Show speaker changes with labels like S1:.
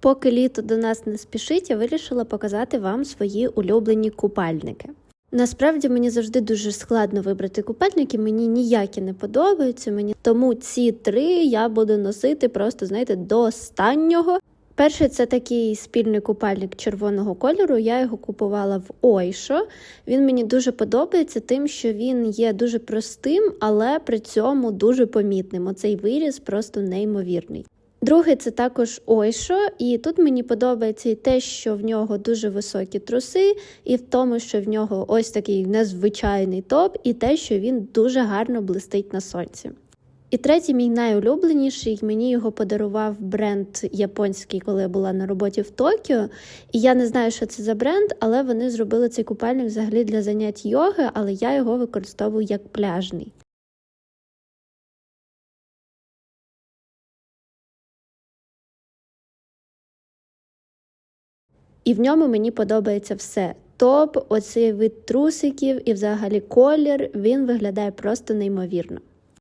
S1: Поки літо до нас не спішить, я вирішила показати вам свої улюблені купальники. Насправді мені завжди дуже складно вибрати купальники, мені ніякі не подобаються. Мені тому ці три я буду носити просто, знаєте, до останнього. Перший це такий спільний купальник червоного кольору. Я його купувала в Ойшо. Він мені дуже подобається, тим, що він є дуже простим, але при цьому дуже помітним. Оцей виріз просто неймовірний. Другий це також Ойшо, і тут мені подобається і те, що в нього дуже високі труси, і в тому, що в нього ось такий незвичайний топ, і те, що він дуже гарно блистить на сонці. І третій мій найулюбленіший, мені його подарував бренд японський, коли я була на роботі в Токіо. І я не знаю, що це за бренд, але вони зробили цей купальник взагалі для занять йоги, але я його використовую як пляжний. І в ньому мені подобається все. Топ, оцей вид трусиків і взагалі колір, він виглядає просто неймовірно.